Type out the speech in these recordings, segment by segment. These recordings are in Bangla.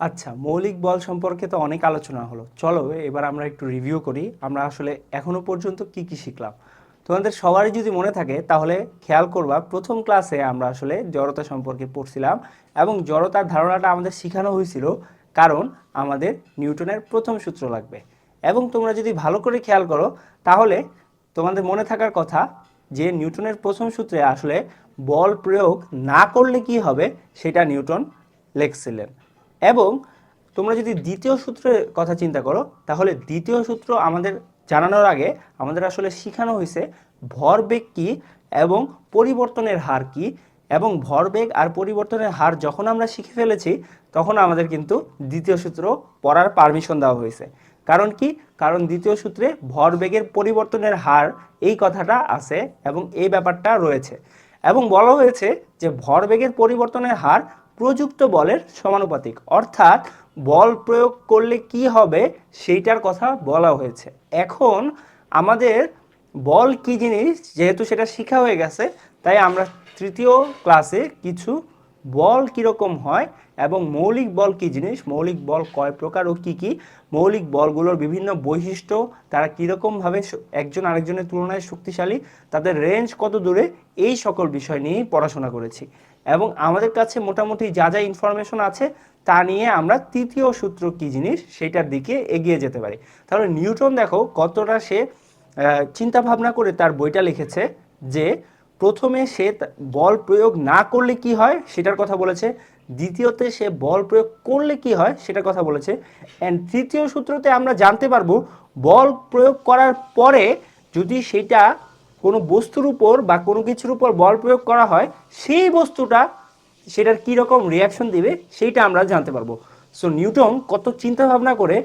আচ্ছা মৌলিক বল সম্পর্কে তো অনেক আলোচনা হলো। চলো, এবার আমরা একটু রিভিউ করি। আমরা আসলে এখনও পর্যন্ত কি কি শিখলাম? তোমাদের সবারই যদি মনে থাকে, তাহলে খেয়াল করবা, প্রথম ক্লাসে আমরা আসলে জড়তা সম্পর্কে পড়ছিলাম এবং জড়তার ধারণাটা আমাদের শেখানো হয়েছিল, কারণ আমাদের নিউটনের প্রথম সূত্র লাগবে। এবং তোমরা যদি ভালো করে খেয়াল করো, তাহলে তোমাদের মনে থাকার কথা যে নিউটনের প্রথম সূত্রে আসলে বল প্রয়োগ না করলে কি হবে, সেটা নিউটন লেখছিলেন। এবং তোমরা যদি দ্বিতীয় সূত্রের কথা চিন্তা করো, তাহলে দ্বিতীয় সূত্র আমাদের জানানোর আগে আমাদের আসলে শেখানো হয়েছে ভরবেগ কি এবং পরিবর্তনের হার কি। এবং ভরবেগ আর পরিবর্তনের হার যখন আমরা শিখে ফেলেছি, তখন আমাদের কিন্তু দ্বিতীয় সূত্র পড়ার পারমিশন দেওয়া হয়েছে। কারণ কি? কারণ দ্বিতীয় সূত্রে ভরবেগের পরিবর্তনের হার এই কথাটা আছে এবং এই ব্যাপারটা রয়েছে। এবং বলা হয়েছে যে ভরবেগের পরিবর্তনের হার প্রযুক্ত বলের সমানুপাতিক। অর্থাৎ বল প্রয়োগ করলে কি হবে সেইটার কথা বলা হয়েছে। এখন আমাদের বল কি জিনিস? যেহেতু সেটা শেখা হয়ে গেছে, তাই আমরা তৃতীয় ক্লাসে কিছু বল কীরকম হয় এবং মৌলিক বল কি জিনিস? মৌলিক বল কয় প্রকার ও কি কি? মৌলিক বলগুলোর বিভিন্ন বৈশিষ্ট্য, তারা কীরকমভাবে একজন আরেকজনের তুলনায় শক্তিশালী, তাদের রেঞ্জ কত দূরে? এই সকল বিষয় নিয়েই পড়াশোনা করেছি। এবং আমাদের কাছে মোটামুটি যা যা ইনফরমেশন আছে তা নিয়ে আমরা তৃতীয় সূত্র কি জিনিস সেটার দিকে এগিয়ে যেতে পারি। তাহলে নিউটন দেখো কতটা সে চিন্তা ভাবনা করে তার বইটা লিখেছে যে প্রথমে সে বল প্রয়োগ না করলে কি হয় সেটার কথা বলেছে, দ্বিতীয়তে সে বল প্রয়োগ করলে কি হয় সেটার কথা বলেছে অ্যান্ড তৃতীয় সূত্রতে আমরা জানতে পারব বল প্রয়োগ করার পরে যদি সেটা কোনো বস্তুর উপর বা কোনো কিছুর উপর বল প্রয়োগ করা হয়, সেই বস্তুটা সেটার কী রকম রিয়াকশন দিবে সেইটা আমরা জানতে পারব। সো নিউটন কত চিন্তা ভাবনা করে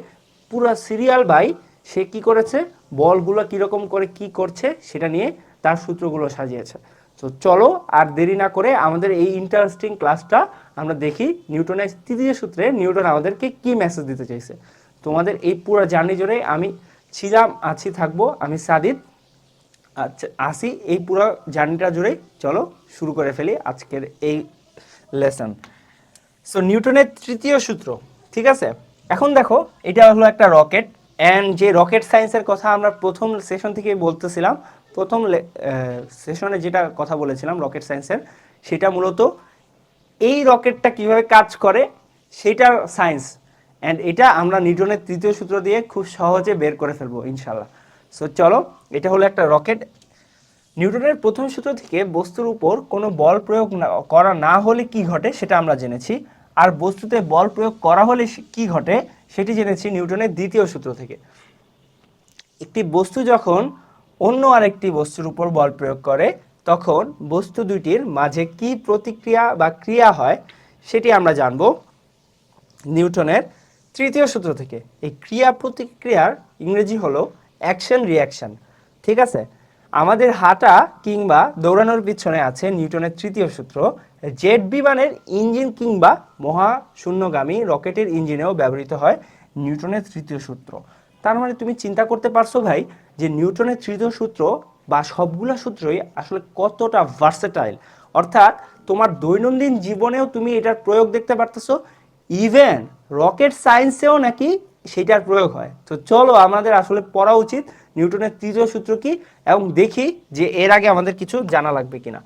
পুরো সিরিয়াল বাই সে কি করেছে, বলগুলো কীরকম করে কি করছে সেটা নিয়ে তার সূত্রগুলো সাজিয়েছে। তো চলো আর দেরি না করে আমাদের এই ইন্টারেস্টিং ক্লাসটা আমরা দেখি নিউটনের তৃতীয় সূত্রে নিউটন আমাদেরকে কি মেসেজ দিতে চাইছে। তোমাদের এই পুরো জার্নি জুড়ে আমি ছিলাম, আছি, থাকব, আমি সাদিদ আচ্ছা আসি এই পুরো জার্নিটা জুড়েই চলো শুরু করে ফেলি আজকের এই লেসন সো নিউটনের তৃতীয় সূত্র, ঠিক আছে? এখন দেখো, এটা হলো একটা রকেট অ্যান্ড যে রকেট সায়েন্সের কথা আমরা প্রথম সেশন থেকে বলতেছিলাম, প্রথম সেশনে যেটা কথা বলেছিলাম রকেট সায়েন্সের সেটা মূলত এই রকেটটা কীভাবে কাজ করে সেটার সায়েন্স অ্যান্ড এটা আমরা নিউটনের তৃতীয় সূত্র দিয়ে খুব সহজে বের করে ফেলব ইনশাল্লাহ সো চলো, এটা হলো একটা রকেট। নিউটনের প্রথম সূত্র থেকে বস্তুর উপর কোনো বল প্রয়োগ করা না হলে কি ঘটে সেটা আমরা জেনেছি। আর বস্তুতে বল প্রয়োগ করা হলে কি ঘটে সেটি জেনেছি নিউটনের দ্বিতীয় সূত্র থেকে। একটি বস্তু যখন অন্য আরেকটি বস্তুর উপর বল প্রয়োগ করে, তখন বস্তু দুইটির মাঝে কি প্রতিক্রিয়া বা ক্রিয়া হয় সেটি আমরা জানব নিউটনের তৃতীয় সূত্র থেকে। এই ক্রিয়া প্রতিক্রিয়ার ইংরেজি হলো অ্যাকশন রিয়াকশন ঠিক আছে? আমাদের হাঁটা কিংবা দৌড়ানোর পিছনে আছে নিউটনের তৃতীয় সূত্র। জেট বিমানের ইঞ্জিন কিংবা মহাশূন্যগামী রকেটের ইঞ্জিনেও ব্যবহৃত হয় নিউটনের তৃতীয় সূত্র। তার মানে তুমি চিন্তা করতে পারছ ভাই যে নিউটনের তৃতীয় সূত্র বা সবগুলা সূত্রই আসলে কতটা ভার্সেটাইল অর্থাৎ তোমার দৈনন্দিন জীবনেও তুমি এটার প্রয়োগ দেখতে পারতেছো। ইভেন রকেট সায়েন্সেও নাকি সেটার প্রয়োগ হয়। তো চলো আমাদের আসলে পড়া উচিত, নিউটনের তৃতীয় সূত্র কি এবং দেখি যে এর আগে আমাদের কিছু জানা লাগবে কিনা।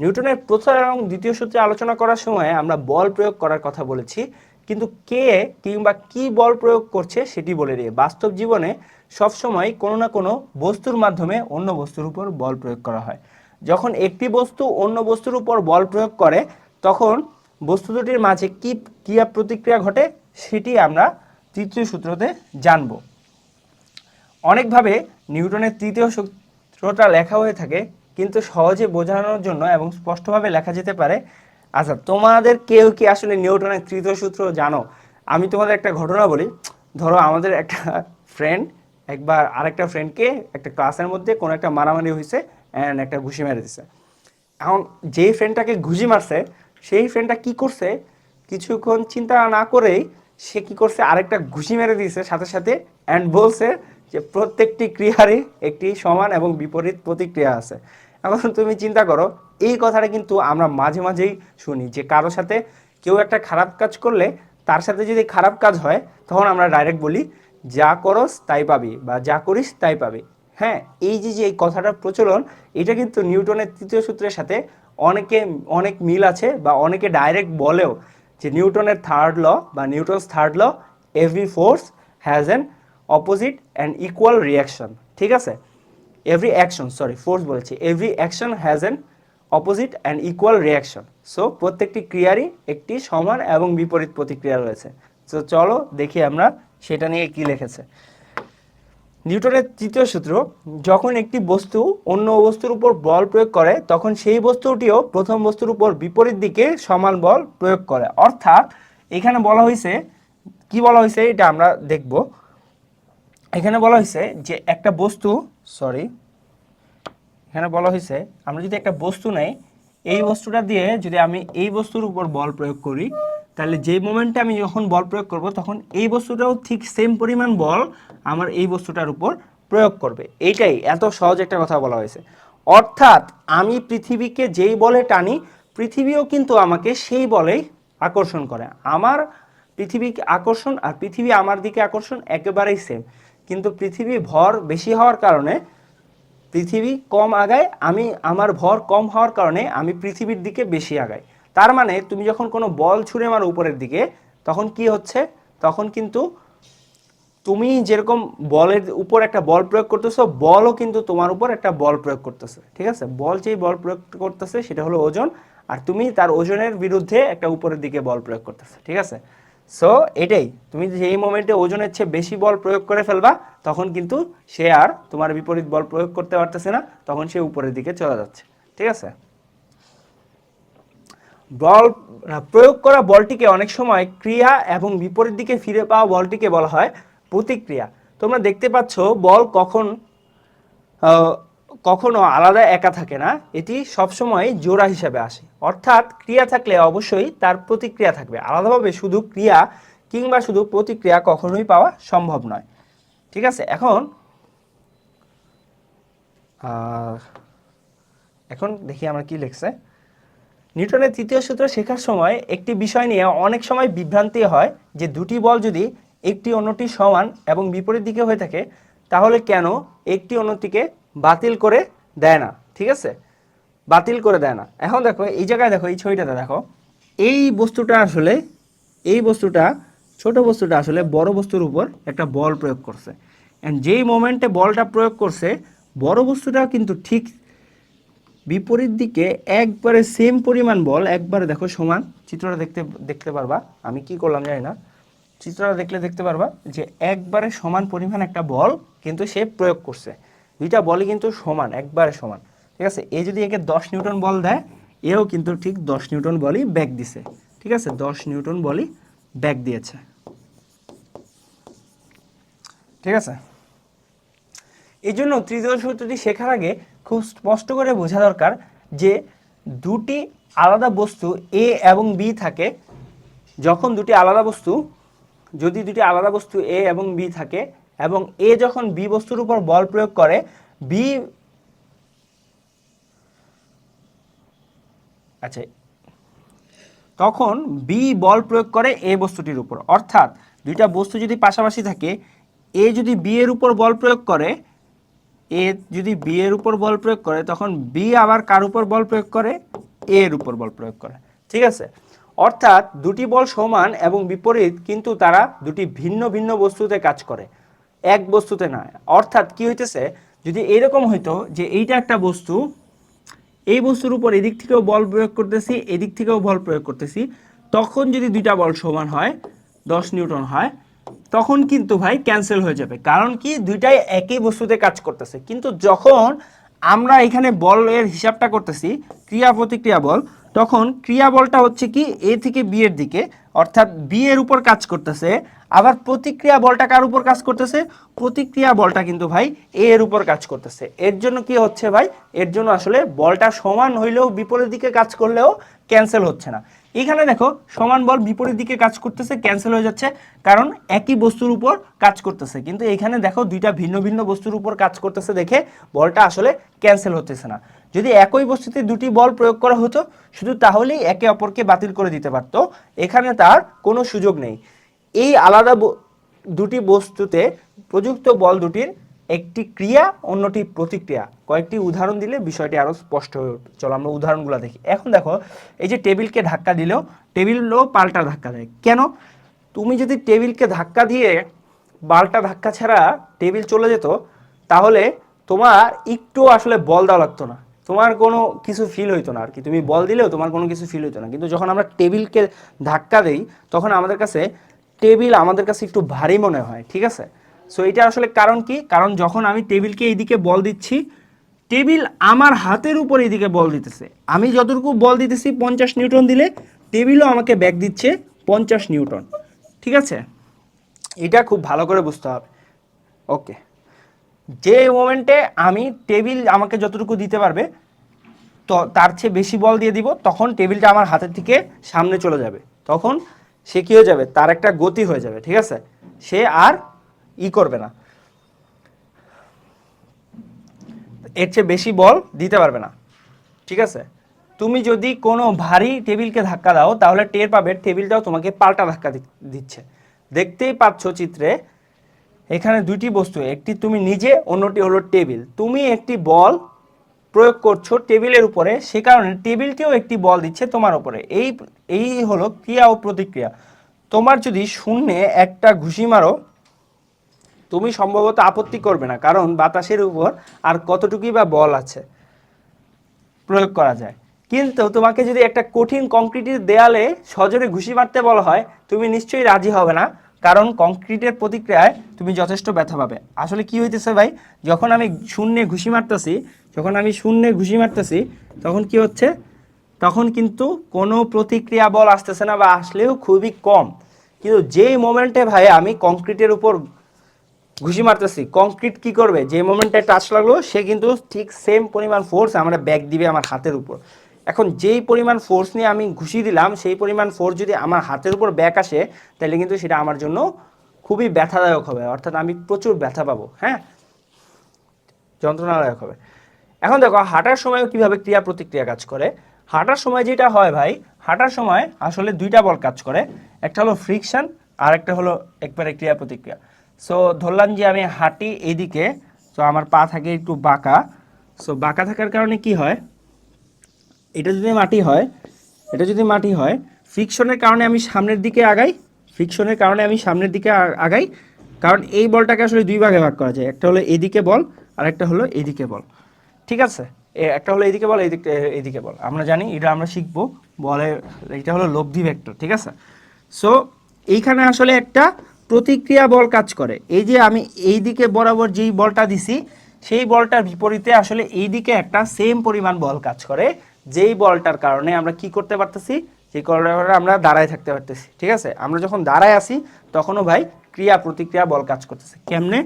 নিউটনের প্রথম এবং দ্বিতীয় সূত্রে আলোচনা করার সময় আমরা বল প্রয়োগ করার কথা বলেছি, কিন্তু কে কিংবা কি বল প্রয়োগ করছে সেটি বলে দিয়ে। বাস্তব জীবনে সবসময় কোনো না কোনো বস্তুর মাধ্যমে অন্য বস্তুর উপর বল প্রয়োগ করা হয়। যখন একটি বস্তু অন্য বস্তুর উপর বল প্রয়োগ করে, তখন বস্তু দুটির মাঝে কি ক্রিয়া প্রতিক্রিয়া ঘটে সেটি আমরা তৃতীয় সূত্রতে জানব। অনেকভাবে নিউটনের তৃতীয় সূত্রটা লেখা হয়ে থাকে, কিন্তু সহজে বোঝানোর জন্য এবং স্পষ্টভাবে লেখা যেতে পারে আচ্ছা তোমাদের কেউ কি আসলে নিউটনের তৃতীয় সূত্র জানো? আমি তোমাদের একটা ঘটনা বলি। ধরো আমাদের একটা ফ্রেন্ড একবার আরেকটা ফ্রেন্ডকে একটা ক্লাসের মধ্যে কোনো একটা মারামারি হয়েছে অ্যান্ড একটা ঘুষি মেরে দিছে। এখন যেই ফ্রেন্ডটাকে ঘুষি মারছে, সেই ফ্রেন্ডটা কি করছে? কিছুক্ষণ চিন্তা না করেই সে কি করছে? আরেকটা ঘুষি মেরে দিয়েছে। সাথে সাথে অ্যান্ড বলছে যে প্রত্যেকটি ক্রিয়ারই একটি সমান এবং বিপরীত প্রতিক্রিয়া আছে। এখন তুমি চিন্তা করো, এই কথাটা কিন্তু আমরা মাঝে মাঝেই শুনি যে কারও সাথে কেউ একটা খারাপ কাজ করলে তার সাথে যদি খারাপ কাজ হয়, তখন আমরা ডাইরেক্ট বলি, যা করস তাই পাবি বা যা করিস তাই পাবি। হ্যাঁ এই যে যে এই কথাটার প্রচলন, এটা কিন্তু নিউটনের তৃতীয় সূত্রের সাথে অনেকে, অনেক মিল আছে বা অনেকে ডাইরেক্ট বলেও যে নিউটনের থার্ড ল বা Newton's third law every force has an opposite and equal reaction ঠিক আছে? এভরি অ্যাকশন সরি ফোর্স বলেছি every action has an opposite and equal reaction so প্রত্যেকটি ক্রিয়ারই একটি সমান এবং বিপরীত প্রতিক্রিয়া রয়েছে। তো চলো দেখি আমরা সেটা নিয়ে কি লিখেছে। নিউটনের তৃতীয় সূত্র, যখন একটি বস্তু অন্য বস্তুর উপর বল প্রয়োগ করে, তখন সেই বস্তুটিও প্রথম বস্তুর উপর বিপরীত দিকে সমান বল প্রয়োগ করে। অর্থাৎ, এখানে বলা হয়েছে কি বলা হয়েছে এটা আমরা দেখব। এখানে বলা হয়েছে যে একটা বস্তু সরি এখানে বলা হয়েছে আমরা যদি একটা বস্তু নেই, এই বস্তুটা দিয়ে যদি আমি এই বস্তুর উপর বল প্রয়োগ করি তাহলে যে মোমেন্টে আমি যখন বল প্রয়োগ করব, তখন এই বস্তুটাও ঠিক সেম পরিমাণ বল আমার এই বস্তুটার উপর প্রয়োগ করবে। এইটাই এত সহজ একটা কথা বলা হয়েছে। অর্থাৎ আমি পৃথিবীকে যেই বলে টানি, পৃথিবীও কিন্তু আমাকে সেই বলেই আকর্ষণ করে। আমার পৃথিবী আকর্ষণ আর পৃথিবী আমার দিকে আকর্ষণ একেবারেই সেম কিন্তু পৃথিবী ভর বেশি হওয়ার কারণে, পৃথিবী কম আগায়, আমি, আমার ভর কম হওয়ার কারণে আমি পৃথিবীর দিকে বেশি আগাই। তার মানে তুমি যখন কোনো বল ছুঁড়ে মারো উপরের দিকে, তখন কি হচ্ছে? তখন কিন্তু তুমি যেরকম বলের উপর একটা বল প্রয়োগ করতেছো, বলও কিন্তু তোমার উপর একটা বল প্রয়োগ করতেছে, ঠিক আছে? বল যেই বল প্রয়োগ করতেছে সেটা হলো ওজন, আর তুমি তার ওজনের বিরুদ্ধে একটা উপরের দিকে বল প্রয়োগ করতেছে, ঠিক আছে? সো এটাই। তুমি যেই মোমেন্টে ওজনের চেয়ে বেশি বল প্রয়োগ করে ফেলবা, তখন কিন্তু সে আর তোমার বিপরীত বল প্রয়োগ করতে পারতেছে না, তখন সে উপরের দিকে চলে যাচ্ছে, ঠিক আছে? বল প্রয়োগ করা বলটিকে অনেক সময় ক্রিয়া এবং বিপরীত দিকে ফিরে পাওয়া বলটিকে বলা হয় প্রতিক্রিয়া। তোমরা দেখতে পাচ্ছ, বল কখন কখনো আলাদা একা থাকে না, এটি সবসময় জোড়া হিসাবে আসে। অর্থাৎ ক্রিয়া থাকলে অবশ্যই তার প্রতিক্রিয়া থাকবে। আলাদাভাবে শুধু ক্রিয়া কিংবা শুধু প্রতিক্রিয়া কখনোই পাওয়া সম্ভব নয়। ঠিক আছে, এখন এখন দেখি আমরা কি লিখছে। নিউটনের তৃতীয় সূত্র শেখার সময় একটি বিষয় নিয়ে অনেক সময় বিভ্রান্তি হয় যে দুটি বল যদি একটি অন্যটি সমান এবং বিপরীত দিকে হয়ে থাকে, তাহলে কেন একটি অন্যটিকে বাতিল করে দেয় না? ঠিক আছে? বাতিল করে দেয় না। এখন দেখো, এই জায়গায় দেখো, এই ছবিটাতে দেখো, এই বস্তুটা আসলে, এই বস্তুটা, ছোট বস্তুটা আসলে বড় বস্তুর উপর একটা বল প্রয়োগ করছে। অ্যান্ড যেই মোমেন্টে বলটা প্রয়োগ করছে, বড় বস্তুটাও কিন্তু ঠিক বিপরীত দিকে একবারে সেম পরিমাণ বল, একবারে দেখো সমান। চিত্রটা দেখতে দেখতে পারবা? আমি কি করলাম জানি না। চিত্রটা দেখলে দেখতে পারবা যে একবারে সমান পরিমাণ একটা বল কিন্তু সে প্রয়োগ করছে। দুইটা বলই কিন্তু সমান, একবারে সমান। ঠিক আছে? এ যদি একে দশ নিউটন বল দেয়, এও কিন্তু ঠিক দশ নিউটন বলই ব্যাক দিছে। ঠিক আছে? দশ নিউটন বলই ব্যাক দিয়েছে। ঠিক আছে? এই জন্য তৃতীয় সূত্রটি শেখার আগে খুব স্পষ্ট করে বোঝা দরকার যে দুটি আলাদা বস্তু এ এবং বি থাকে। যখন দুটি আলাদা বস্তু, যদি দুটি আলাদা বস্তু এ এবং বি থাকে এবং এ যখন বি বস্তুর উপর বল প্রয়োগ করে বি আচ্ছা তখন বি বল প্রয়োগ করে এ বস্তুটির উপর। অর্থাৎ দুইটা বস্তু যদি পাশাপাশি থাকে এ যদি বি এর উপর বল প্রয়োগ করে এ যদি বি এর উপর বল প্রয়োগ করে, তখন বি আবার কার উপর বল প্রয়োগ করে? এ এর উপর বল প্রয়োগ করে। ঠিক আছে? অর্থাৎ দুটি বল সমান এবং বিপরীত, কিন্তু তারা দুটি ভিন্ন ভিন্ন বস্তুতে কাজ করে। এক বস্তুতে না অর্থাৎ কি হইতেছে? যদি এরকম হইতো যে এইটা একটা বস্তু, এই বস্তুর উপর এদিক থেকেও বল প্রয়োগ করতেছি, এদিক থেকেও বল প্রয়োগ করতেছি, তখন যদি দুইটা বল সমান হয়, দশ নিউটন হয় তখন কিন্তু ভাই ক্যান্সেল হয়ে যাবে। কারণ কি? দুইটাই একই বস্তুতে কাজ করতেছে। কিন্তু যখন আমরা এখানে বলের হিসাবটা করতেছি, ক্রিয়া প্রতিক্রিয়া বল, তখন ক্রিয়া বলটা হচ্ছে কি? এ থেকে বি এর দিকে। অর্থাৎ বি এর উপর কাজ করতেছে। আবার প্রতিক্রিয়া বলটা কার উপর কাজ করতেছে? প্রতিক্রিয়া বলটা কিন্তু ভাই এ এর উপর কাজ করতেছে। এর জন্য কি হচ্ছে ভাই? এর জন্য আসলে বলটা সমান হইলেও বিপরীত দিকে কাজ করলেও ক্যান্সেল হচ্ছে না। এখানে দেখো, সমান বল বিপরীত দিকে কাজ করতেছে ক্যান্সেল হয়ে যাচ্ছে, কারণ একই বস্তুর উপর কাজ করতেছে। কিন্তু এখানে দেখো, দুইটা ভিন্ন ভিন্ন বস্তুর উপর কাজ করতেছে দেখে বলটা আসলে ক্যান্সেল হতেছে না। যদি একই বস্তুতে দুটি বল প্রয়োগ করা হতো, শুধু তাহলেই একে অপরকে বাতিল করে দিতে পারতো। এখানে তার কোনো সুযোগ নেই। এই আলাদা দুটি বস্তুতে প্রযুক্ত বল দুটির একটি ক্রিয়া, অন্যটি প্রতিক্রিয়া। কয়েকটি উদাহরণ দিলে বিষয়টি আরও স্পষ্ট হয়ে উঠবে চলো আমরা উদাহরণগুলো দেখি। এখন দেখো, এই যে টেবিলকে ধাক্কা দিলেও, টেবিলও পাল্টা ধাক্কা দেয়। কেন? তুমি যদি টেবিলকে ধাক্কা দিয়ে বালটা ধাক্কা ছাড়া টেবিল চলে যেত, তাহলে তোমার একটু আসলে বল দেওয়া লাগতো না। তোমার কোনো কিছু ফিল হইতো না আর কি তুমি বল দিলেও তোমার কোনো কিছু ফিল হইতো না। কিন্তু যখন আমরা টেবিলকে ধাক্কা দিই, তখন আমাদের কাছে টেবিল আমাদের কাছে একটু ভারী মনে হয়, ঠিক আছে? সো এটা আসলে কারণ কি? কারণ যখন আমি টেবিলকে এইদিকে বল দিচ্ছি, টেবিল আমার হাতের উপর এইদিকে বল দিতেছে। আমি যতটুকু বল দিতেছি পঞ্চাশ নিউটন দিলে, টেবিলও আমাকে ব্যাক দিচ্ছে পঞ্চাশ নিউটন। ঠিক আছে? এটা খুব ভালো করে বুঝতে হবে। ওকে যে মোমেন্টে আমি টেবিল আমাকে যতটুকু দিতে পারবে, তো তার চেয়ে বেশি বল দিয়ে দিব, তখন টেবিলটা আমার হাতের থেকে সামনে চলে যাবে। তখন সে কী হয়ে যাবে? তার একটা গতি হয়ে যাবে। ঠিক আছে? সে আর ই করবে না। এর চেয়ে বেশি বল দিতে পারবে না। ঠিক আছে? তুমি যদি কোনো ভারী টেবিলকে ধাক্কা দাও, তাহলে টের পাবে, টেবিলটাও তোমাকে পাল্টা ধাক্কা দিচ্ছে। দেখতেই পাচ্ছ চিত্রে, এখানে দুটি বস্তু, একটি তুমি নিজে, অন্যটি হলো টেবিল। তুমি একটি বল প্রয়োগ করছ টেবিলের উপরে, সে কারণে টেবিলকেও একটি বল দিচ্ছে তোমার উপরে। এই এই হলো ক্রিয়া ও প্রতিক্রিয়া। তোমার যদি শূন্যে একটা ঘুষি মারো তুমি সম্ভবত আপত্তি করবে না, কারণ বাতাসের উপর আর কতটুকুই বা বল আছে প্রয়োগ করা যায়। কিন্তু তোমাকে যদি একটা কঠিন কংক্রিটের দেয়ালে সজোরে ঘুষি মারতে বলা হয়, তুমি নিশ্চয়ই রাজি হবে না, কারণ কংক্রিটের প্রতিক্রিয়ায় তুমি যথেষ্ট ব্যথা পাবে। আসলে কি হইতেছে ভাই, যখন আমি শূন্যে ঘুষি মারতেছি, যখন আমি শূন্যে ঘুষি মারতেছি, তখন কি হচ্ছে? তখন কিন্তু কোনো প্রতিক্রিয়া বল আসতেছে না বা আসলেও খুবই কম। কিন্তু যেই মোমেন্টে ভাই আমি কংক্রিটের উপর ঘুষি মারতেছি। কংক্রিট কি করবে? যে মোমেন্টে টাচ লাগল, সে কিন্তু ঠিক সেম পরিমাণ ফোর্স আমার ব্যাক দিবে আমার হাতের উপর। এখন যেই পরিমাণ ফোর্স নিয়ে আমি ঘুষি দিলাম, সেই পরিমাণ ফোর্স যদি আমার হাতের উপর ব্যাক আসে, তাহলে কিন্তু সেটা আমার জন্য খুবই ব্যথাদায়ক হবে। অর্থাৎ আমি প্রচুর ব্যথা পাবো হ্যাঁ? যন্ত্রণাদায়ক হবে। এখন দেখো, হাঁটার সময়ও কীভাবে ক্রিয়া প্রতিক্রিয়া কাজ করে? হাঁটার সময় যেটা হয় ভাই, হাঁটার সময় আসলে দুইটা বল কাজ করে। একটা হলো ফ্রিকশন আর একটা হলো একবারে ক্রিয়া প্রতিক্রিয়া সো ধরলাম যে আমি হাঁটি এইদিকে। তো আমার পা থাকে একটু বাঁকা। সো বাঁকা থাকার কারণে কি হয়? এটা যদি মাটি হয়, এটা যদি মাটি হয় ফ্রিকশনের কারণে আমি সামনের দিকে আগাই ফ্রিকশনের কারণে আমি সামনের দিকে আগাই। কারণ এই বলটাকে আসলে দুই ভাগে ভাগ করা যায়। একটা হলো এদিকে বল, আর একটা হলো এদিকে বল। ঠিক আছে? একটা হলো এদিকে বল, এদিকে এদিকে বল। আমরা জানি, এটা আমরা শিখব। বলের এটা হলো লব্ধি ভেক্টর। ঠিক আছে? সো এইখানে আসলে একটা প্রতিক্রিয়া বল কাজ করে। এই যে আমি এই দিকে বরাবর যেই বলটা দিছি, সেই বলটার বিপরীতে আসলে এই দিকে একটা সেম পরিমাণ বল কাজ করে, যেই বলটার কারণে আমরা কি করতে পারতেছি? যে কারণে আমরা দাঁড়ায় থাকতে পারতেছি, ঠিক আছে? আমরা যখন দাঁড়ায় আসি তখনও ভাই ক্রিয়া প্রতিক্রিয়া বল কাজ করতেছে। কেমনে?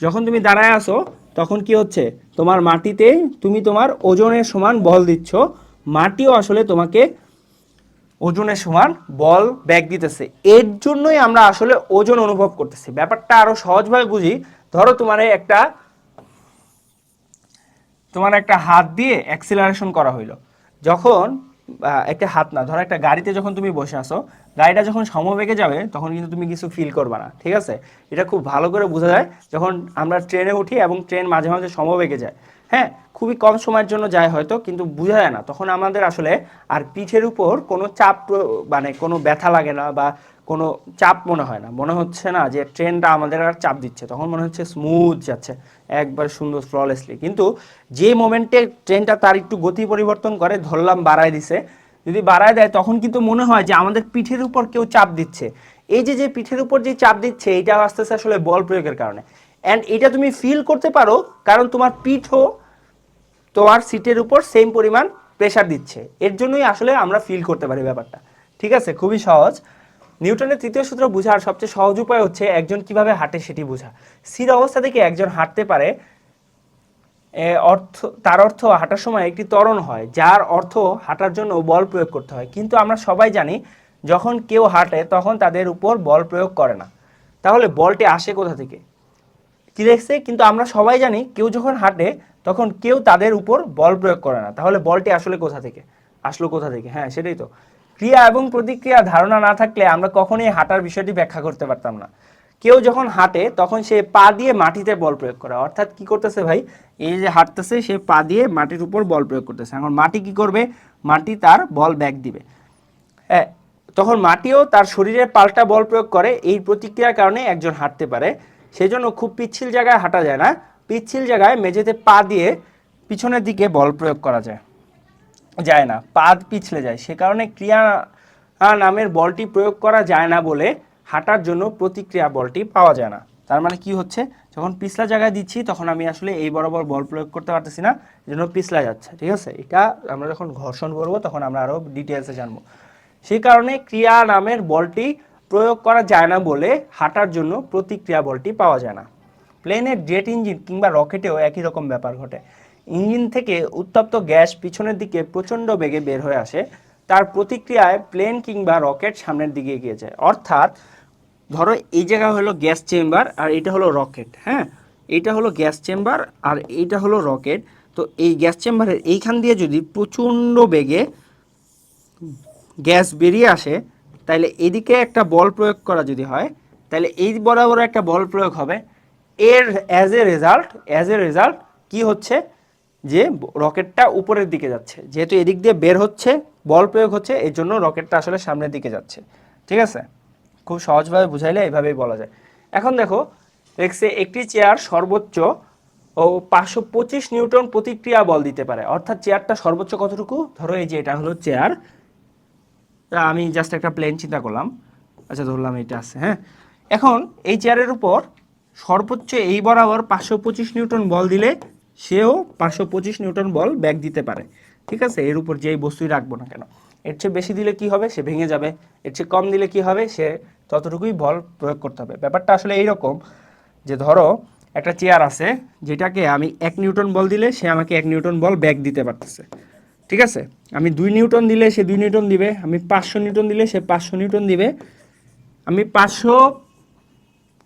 যখন তুমি দাঁড়ায় আসো তখন কি হচ্ছে? তোমার মাটিতে তুমি তোমার ওজনের সমান বল দিচ্ছ। মাটিও আসলে তোমাকে ওজনের সমান বল ব্যাগ দিতেছে। এর জন্যই আমরা আসলে ওজন অনুভব করতেছি। ব্যাপারটা আরও সহজভাবে বুঝি। ধরো তোমার একটা তোমার একটা হাত দিয়ে অ্যাক্সিলারেশন করা হইল। যখন একটা হাত না, ধরো একটা গাড়িতে যখন তুমি বসে আসো গাড়িটা যখন সমবেগে যাবে, তখন কিন্তু তুমি কিছু ফিল করবে না, ঠিক আছে? এটা খুব ভালো করে বোঝা যায়। যখন আমরা ট্রেনে উঠি এবং ট্রেন মাঝে মাঝে সমবেগে যায়। হ্যাঁ খুবই কম সময়ের জন্য যায় হয়তো, কিন্তু বোঝা যায় না। তখন আমাদের আসলে আর পিঠের উপর কোনো চাপ মানে কোনো ব্যথা লাগে না বা কোনো চাপ মনে হয় না। মনে হচ্ছে না যে ট্রেনটা আমাদের আর চাপ দিচ্ছে। তখন মনে হচ্ছে স্মুথ যাচ্ছে, একবার সুন্দর ফ্ললেসলি কিন্তু যে মোমেন্টে ট্রেনটা তার একটু গতি পরিবর্তন করে, ধরলাম বাড়ায় দিছে, যদি বাড়ায় দেয়, তখন কিন্তু মনে হয় যে আমাদের পিঠের উপর কেউ চাপ দিচ্ছে। এই যে যে পিঠের উপর যে চাপ দিচ্ছে এটা আস্তে আস্তে আসলে বল প্রয়োগের কারণে। অ্যান্ড এটা তুমি ফিল করতে পারো, কারণ তোমার পিঠও তোমার সিটের উপর সেম পরিমাণ প্রেসার দিচ্ছে। এর জন্যই আসলে আমরা ফিল করতে পারি ব্যাপারটা। ঠিক আছে? খুবই সহজ। নিউটনের তৃতীয় সূত্র বোঝার সবচেয়ে সহজ উপায় হচ্ছে একজন কীভাবে হাঁটে সেটি বোঝা। স্থির অবস্থা থেকে একজন হাঁটতে পারে অর্থ, তার অর্থ হাঁটার সময় একটি ত্বরণ হয়, যার অর্থ হাঁটার জন্য বল প্রয়োগ করতে হয়। কিন্তু আমরা সবাই জানি, যখন কেউ হাঁটে, তখন তাদের উপর বল প্রয়োগ করে না। তাহলে বলটি আসে কোথা থেকে? কি দেখছে? কিন্তু আমরা সবাই জানি কেউ যখন হাঁটে, তখন কেউ তাদের উপর বল প্রয়োগ করে না। তাহলে বলটি আসলে কোথা থেকে? আসলো কোথা থেকে? হ্যাঁ সেটাই তো। ক্রিয়া এবং প্রতিক্রিয়া ধারণা না থাকলে আমরা কখনোই হাঁটার বিষয়টি ব্যাখ্যা করতে পারতাম না। কেউ যখন হাঁটে, তখন সে পা দিয়ে মাটিতে বল প্রয়োগ করে। অর্থাৎ কি করতেছে ভাই? এই যে হাঁটতেছে, সে পা দিয়ে মাটির উপর বল প্রয়োগ করতেছে। এখন মাটি কি করবে? মাটি তার বল ব্যাক দিবে। হ্যাঁ তখন মাটিও তার শরীরে পাল্টা বল প্রয়োগ করে। এই প্রতিক্রিয়ার কারণে একজন হাঁটতে পারে। সেই জন্য খুব পিচ্ছিল জায়গায় হাঁটা যায় না। পিচ্ছিল জায়গায় মেঝেতে পা দিয়ে পিছনের দিকে বল প্রয়োগ করা যায়। যায় না, পা পিছলে যায়। সে কারণে ক্রিয়া নামের বলটি প্রয়োগ করা যায় না বলে হাঁটার জন্য প্রতিক্রিয়া বলটি পাওয়া যায় না। তার মানে কি হচ্ছে? যখন পিছলা জায়গায় দিচ্ছি, তখন আমি আসলে এই বরাবর বল প্রয়োগ করতে পারতেছি না জন্য পিছলা যাচ্ছে, ঠিক আছে? এটা আমরা যখন ঘর্ষণ করব, তখন আমরা আরও ডিটেলসে জানব। সেই কারণে ক্রিয়া নামের বলটি প্রয়োগ করা যায় না বলে হাঁটার জন্য প্রতিক্রিয়া বলটি পাওয়া যায় না। প্লেনের জেট ইঞ্জিন কিংবা রকেটেও একই রকম ব্যাপার ঘটে। ইঞ্জিন থেকে উত্তপ্ত গ্যাস পিছনের দিকে প্রচণ্ড বেগে বের হয়ে আসে, তার প্রতিক্রিয়ায় প্লেন কিংবা রকেট সামনের দিকে এগিয়ে যায়। অর্থাৎ, ধরো এই জায়গা হলো গ্যাস চেম্বার আর এটা হলো রকেট হ্যাঁ? এইটা হলো গ্যাস চেম্বার আর এইটা হলো রকেট। তো এই গ্যাস চেম্বারের এইখান দিয়ে যদি প্রচণ্ড বেগে গ্যাস বেরিয়ে আসে তাহলে এদিকে একটা বল প্রয়োগ করা যদি হয় তাহলে এই বরাবর একটা বল প্রয়োগ হবে। এর as a result as a result কি হচ্ছে? যে রকেটটা উপরের দিকে যাচ্ছে। যেহেতু এদিক দিয়ে বের হচ্ছে, বল প্রয়োগ হচ্ছে এর জন্য রকেটটা আসলে সামনের দিকে যাচ্ছে। ঠিক আছে? খুব সহজভাবে বুঝাইলে এভাবেই বলা যায়। এখন দেখো, দেখছে একটি চেয়ার সর্বোচ্চ ও পাঁচশো পঁচিশ নিউটন প্রতিক্রিয়া বল দিতে পারে। অর্থাৎ চেয়ারটা সর্বোচ্চ কতটুকু? ধরো এই যে এটা হলো চেয়ার। তা আমি জাস্ট একটা প্লেন চিন্তা করলাম। আচ্ছা ধরলাম এটা আছে হ্যাঁ? এখন এই চেয়ারের উপর সর্বোচ্চ এই বরাবর পাঁচশো পঁচিশ নিউটন বল দিলে সেও পাঁচশো পঁচিশ নিউটন বল ব্যাক দিতে পারে। ঠিক আছে? এর উপর যেই বস্তুই রাখব না কেন। এর চেয়ে বেশি দিলে কি হবে? সে ভেঙে যাবে। এর চেয়ে কম দিলে কি হবে? সে ততটুকুই বল প্রয়োগ করতে হবে। ব্যাপারটা আসলে এইরকম যে ধরো একটা চেয়ার আছে, যেটাকে আমি এক নিউটন বল দিলে সে আমাকে এক নিউটন বল ব্যাক দিতে পারতেছে। ঠিক আছে? আমি দুই নিউটন দিলে সে দুই নিউটন দিবে, আমি পাঁচশো নিউটন দিলে সে পাঁচশো নিউটন দিবে, আমি পাঁচশো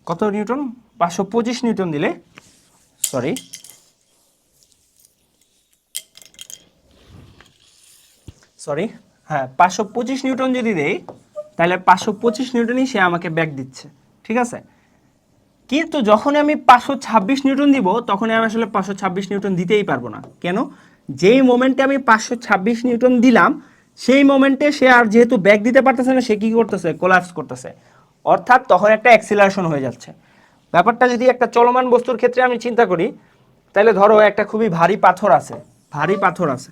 কত নিউটন? পাঁচশো পঁচিশ নিউটন দিলে সরি সরি হ্যাঁ পাঁচশো পঁচিশ নিউটন যদি দেই, তাহলে পাঁচশো পঁচিশ নিউটনই সে আমাকে ব্যাক দিচ্ছে, ঠিক আছে? কিন্তু যখনই আমি পাঁচশো ছাব্বিশ নিউটন দিব, তখনই আমি আসলে পাঁচশো ছাব্বিশ নিউটন দিতেই পারব না। কেন? যেই মোমেন্টে আমি পাঁচশো ছাব্বিশ নিউটন দিলাম, সেই মোমেন্টে সে আর যেহেতু ব্যাক দিতে পারতেছে না, সে কী করতেছে? কোলাপস করতেছে। অর্থাৎ তখন একটা অ্যাক্সিলারেশন হয়ে যাচ্ছে। ব্যাপারটা যদি একটা চলমান বস্তুর ক্ষেত্রে আমি চিন্তা করি, তাহলে ধরো একটা খুবই ভারী পাথর আছে, ভারী পাথর আছে।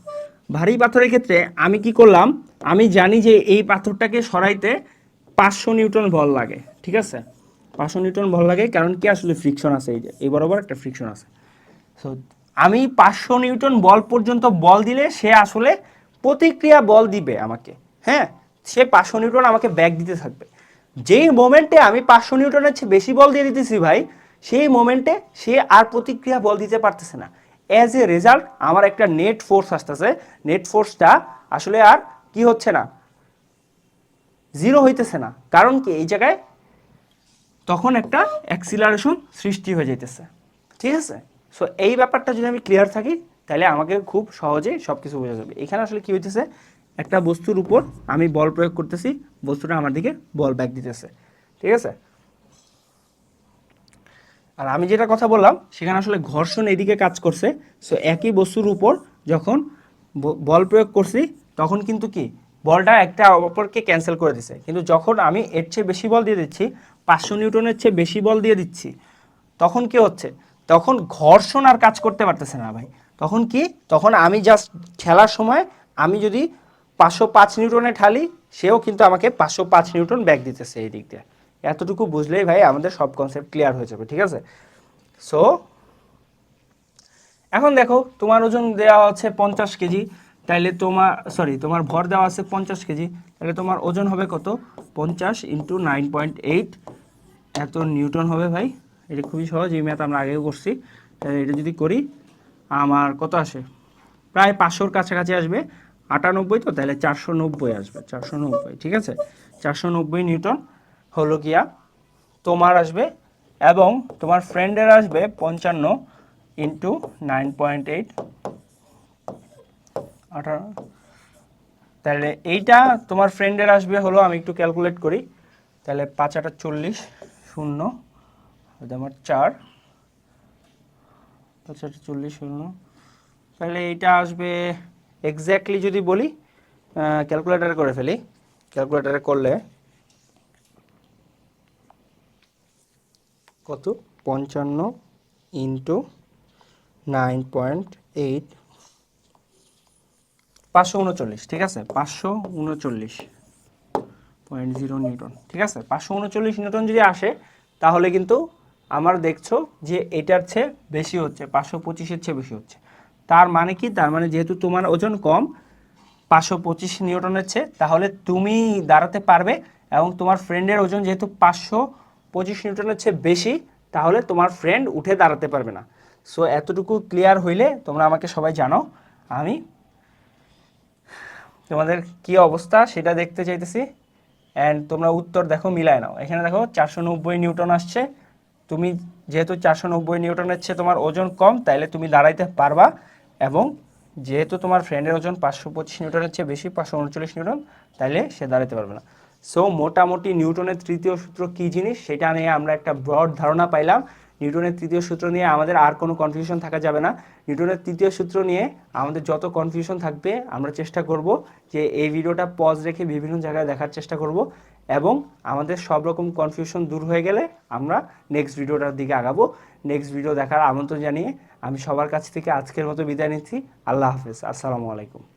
ভারী পাথরের ক্ষেত্রে আমি কি করলাম? আমি জানি যে এই পাথরটাকে সরাইতে পাঁচশো নিউটন বল লাগে, ঠিক আছে? পাঁচশো নিউটন বল লাগে, কারণ কি আসলে ফ্রিকশন আছে এই যে, এই বরাবর একটা ফ্রিকশন আছে। সো আমি পাঁচশো নিউটন বল পর্যন্ত বল দিলে সে আসলে প্রতিক্রিয়া বল দিবে আমাকে হ্যাঁ? সে পাঁচশো নিউটন আমাকে ব্যাক দিতে থাকবে। যেই মোমেন্টে আমি পাঁচশো নিউটনের চেয়ে বেশি বল দিয়ে দিতেছি ভাই, সেই মোমেন্টে সে আর প্রতিক্রিয়া বল দিতে পারতেছে না। অ্যাজ এ রেজাল্ট আমার একটা নেট ফোর্স আসতেছে। নেট ফোর্সটা আসলে আর কি হচ্ছে না জিরো হইতেছে না। কারণ কি, এই জায়গায় তখন একটা অ্যাক্সিলারেশন সৃষ্টি হয়ে যাইতেছে। ঠিক আছে? সো এই ব্যাপারটা যদি আমি ক্লিয়ার থাকি, তাহলে আমাকে খুব সহজেই সব কিছু বোঝা যাবে। এখানে আসলে কী হইতেছে? একটা বস্তুর উপর আমি বল প্রয়োগ করতেছি, বস্তুটা আমার দিকে বল ব্যাক দিতেছে। ঠিক আছে? আর আমি যেটা কথা বললাম, সেখানে আসলে ঘর্ষণ এদিকে কাজ করছে। সো একই বস্তুর উপর যখন বল প্রয়োগ করছি, তখন কিন্তু কি? বলটা একটা অপরকে ক্যান্সেল করে দিছে। কিন্তু যখন আমি এর চেয়ে বেশি বল দিয়ে দিচ্ছি, পাঁচশো নিউটনের চেয়ে বেশি বল দিয়ে দিচ্ছি, তখন কি হচ্ছে? তখন ঘর্ষণ আর কাজ করতে পারতেছে না ভাই। তখন কি? তখন আমি জাস্ট খেলার সময় আমি যদি পাঁচশো পাঁচ নিউটনে ঠালি, সেও কিন্তু আমাকে পাঁচশো পাঁচ নিউটন ব্যাক দিতেছে এই দিক দিয়ে। এতটুকু বুঝলেই ভাই আমাদের সব কনসেপ্ট ক্লিয়ার হয়ে যাবে, ঠিক আছে? সো এখন দেখো, তোমার ওজন দেওয়া হচ্ছে পঞ্চাশ কেজি। তাইলে তোমার সরি তোমার ভর দেওয়া আছে পঞ্চাশ কেজি তাহলে তোমার ওজন হবে কত? পঞ্চাশ ইন্টু নাইন পয়েন্ট এইট এত নিউটন হবে ভাই, এটা খুবই সহজ, এই ম্যাথ আমরা আগেও করছি। তাহলে এটা যদি করি, আমার কত আসে? প্রায় পাঁচশোর কাছাকাছি আসবে, আটানব্বই তো তাহলে চারশো নব্বই আসবে চারশো নব্বই ঠিক আছে? চারশো নব্বই নিউটন হলো গিয়া তোমার আসবে, এবং তোমার ফ্রেন্ডের আসবে পঞ্চান্ন ইন্টু নাইন পয়েন্ট এইট আঠারো। তাহলে এইটা তোমার ফ্রেন্ডের আসবে হলো, আমি একটু ক্যালকুলেট করি। তাহলে পাঁচ আটা চল্লিশ, শূন্য আমার চার। পাঁচ আটা চল্লিশ, শূন্য। তাহলে এইটা আসবে এক্স্যাক্টলি যদি বলি ক্যালকুলেটারে করে ফেলি। ক্যালকুলেটারে করলে কত? পঞ্চান্ন ইন্টু নাইন পয়েন্ট এইট পাঁচশো উনচল্লিশ, ঠিক আছে? পাঁচশো উনচল্লিশ পয়েন্ট জিরো নিউটন, ঠিক আছে? পাঁচশো উনচল্লিশ নিউটন যদি আসে, তাহলে কিন্তু আমার দেখছ যে এটার চেয়ে বেশি হচ্ছে, পাঁচশো পঁচিশের চেয়ে বেশি হচ্ছে। তার মানে কি? তার মানে যেহেতু তোমার ওজন কম, পাঁচশো পঁচিশ নিউটনের চেয়ে, তাহলে তুমি দাঁড়াতে পারবে এবং তোমার ফ্রেন্ডের ওজন যেহেতু পাঁচশো পঁচিশ নিউটনের চেয়ে বেশি, তাহলে তোমার ফ্রেন্ড উঠে দাঁড়াতে পারবে না। সো এতটুকু ক্লিয়ার হইলে তোমরা আমাকে সবাই জানো, আমি তোমাদের কি অবস্থা সেটা দেখতে চাইতেছি। অ্যান্ড তোমরা উত্তর দেখো, মিলায় নাও। এখানে দেখো, চারশো নব্বই নিউটন আসছে। তুমি যেহেতু চারশো নব্বই নিউটনের চেয়ে তোমার ওজন কম, তাইলে তুমি দাঁড়াইতে পারবা। এবং যেহেতু তোমার ফ্রেন্ডের ওজন পাঁচশো পঁচিশ নিউটনের চেয়ে বেশি, পাঁচশো উনচল্লিশ নিউটন, তাইলে সে দাঁড়াতে পারবে না। সো মোটামুটি নিউটনের তৃতীয় সূত্র কী জিনিস, সেটা নিয়ে আমরা একটা ব্রড ধারণা পাইলাম। নিউটনের তৃতীয় সূত্র নিয়ে আমাদের আর কোনো কনফিউশন থাকা যাবে না। নিউটনের তৃতীয় সূত্র নিয়ে আমাদের যত কনফিউশন থাকবে, আমরা চেষ্টা করব যে এই ভিডিওটা পজ রেখে বিভিন্ন জায়গায় দেখার চেষ্টা করব এবং আমাদের সব রকম কনফিউশন দূর হয়ে গেলে আমরা নেক্সট ভিডিওটার দিকে আগাবো। নেক্সট ভিডিও দেখার আমন্ত্রণ জানিয়ে আমি সবার কাছ থেকে আজকের মতো বিদায় নিচ্ছি। আল্লাহ হাফেজ। আসসালামু আলাইকুম।